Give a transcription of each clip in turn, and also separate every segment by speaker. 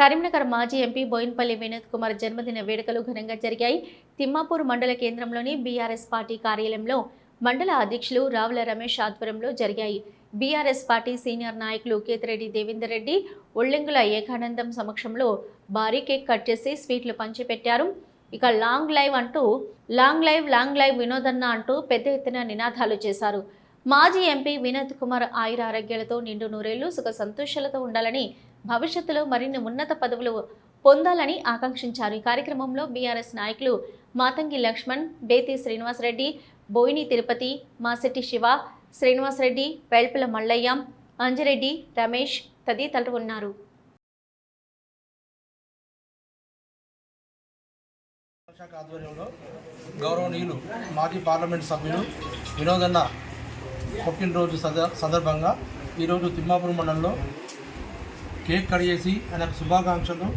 Speaker 1: కరీంనగర్ మాజీ ఎంపీ బోయిన్పల్లి వినోద్ కుమార్ జన్మదిన వేడుకలు ఘనంగా జరిగాయి. తిమ్మాపూర్ మండల కేంద్రంలోని బీఆర్ఎస్ పార్టీ కార్యాలయంలో మండల అధ్యక్షులు రావుల రమేష్ ఆధ్వర్యంలో జరిగాయి. బీఆర్ఎస్ పార్టీ సీనియర్ నాయకులు కేతిరెడ్డి దేవేందర్ రెడ్డి ఒళ్ళెంగుల ఏకానందం సమక్షంలో భారీ కేక్ కట్ చేసి స్వీట్లు పంచిపెట్టారు. ఇక లాంగ్ లైవ్ అంటూ లాంగ్ లైవ్ లాంగ్ లైవ్ వినోదన్న అంటూ పెద్ద ఎత్తున నినాదాలు చేశారు. మాజీ ఎంపీ వినోద్ కుమార్ ఆయుర ఆరోగ్యాలతో నిండు నూరేళ్ళు సుఖ సంతోషాలతో ఉండాలని భవిష్యత్తులో మరిన్ని ఉన్నత పదవులు పొందాలని ఆకాంక్షించారు. ఈ కార్యక్రమంలో బీఆర్ఎస్ నాయకులు మాతంగి లక్ష్మణ్ బేతి శ్రీనివాసరెడ్డి బోయిని తిరుపతి మాసెట్టి శివ శ్రీనివాసరెడ్డి వెల్పుల మల్లయ్య అంజరెడ్డి రమేష్ తదితరులు ఉన్నారు.
Speaker 2: శాఖ ఆధ్వర్యంలో గౌరవనీయులు మాజీ పార్లమెంట్ సభ్యులు వినోదన్న పుట్టినరోజు సందర్భంగా ఈరోజు తిమ్మాపురం మండలంలో కేక్ కట్ చేసి ఆయనకు శుభాకాంక్షలు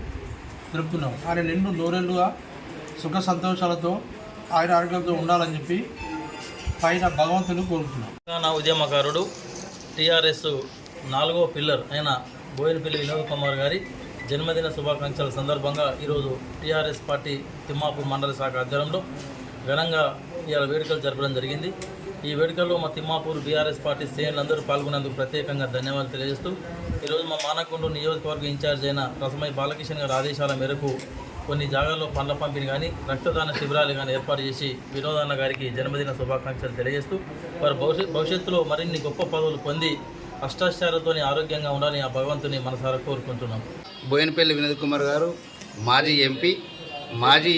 Speaker 2: తెలుపుతున్నాం. ఆయన నిండు నూరేళ్ళుగా సుఖ సంతోషాలతో ఆయన ఆరోగ్యంతో ఉండాలని చెప్పి పైన భగవంతుని కోరుతున్నాం.
Speaker 3: తెలంగాణ ఉద్యమకారుడు టీఆర్ఎస్ నాలుగో పిల్లర్ అయిన బోయినపల్లి వినోద్ కుమార్ గారి జన్మదిన శుభాకాంక్షల సందర్భంగా ఈరోజు టీఆర్ఎస్ పార్టీ తిమ్మాపూర్ మండల శాఖ ఆధ్వర్యంలో ఘనంగా ఇవాళ వేడుకలు జరపడం జరిగింది. ఈ వేడుకల్లో మా తిమ్మాపూర్ బీఆర్ఎస్ పార్టీ శ్రేణులందరూ పాల్గొన్నందుకు ప్రత్యేకంగా ధన్యవాదాలు తెలియజేస్తూ ఈరోజు మా మానకొండ నియోజకవర్గ ఇన్ఛార్జ్ అయిన రసమై బాలకిషన్ గారి ఆదేశాల మేరకు కొన్ని జాగాల్లో పండ్ల పంపిణీ కానీ రక్తదాన శిబిరాలు కానీ ఏర్పాటు చేసి వినోదన్న గారికి జన్మదిన శుభాకాంక్షలు తెలియజేస్తూ వారు భవిష్యత్ భవిష్యత్తులో మరిన్ని గొప్ప పదవులు పొంది అష్టాచారాలతోని ఆరోగ్యంగా ఉండాలని ఆ భగవంతుని మనసారా కోరుకుంటున్నాం.
Speaker 4: బోయినపల్లి వినోద్ కుమార్ గారు మాజీ ఎంపీ మాజీ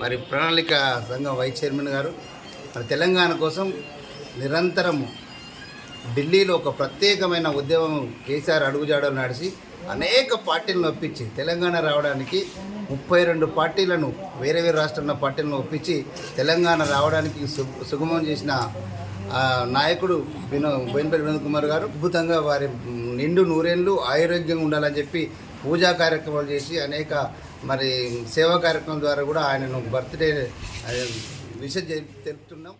Speaker 4: మరి ప్రణాళిక సంఘం వైస్ చైర్మన్ గారు మరి తెలంగాణ కోసం నిరంతరము ఢిల్లీలో ఒక ప్రత్యేకమైన ఉద్యమం కేసీఆర్ అడుగుజాడలు నడిచి అనేక పార్టీలను ఒప్పించి తెలంగాణ రావడానికి ముప్పై రెండు పార్టీలను వేరే వేరే రాష్ట్రంలో పార్టీలను ఒప్పించి తెలంగాణ రావడానికి సుగమం చేసిన నాయకుడు వినో బోయినపల్లి వినోద్ కుమార్ గారు అద్భుతంగా వారి నిండు నూరేళ్ళు ఆరోగ్యంగా ఉండాలని చెప్పి పూజా కార్యక్రమాలు చేసి అనేక మరి సేవా కార్యక్రమం ద్వారా కూడా ఆయనను బర్త్డే విష తెలుపుతున్నాం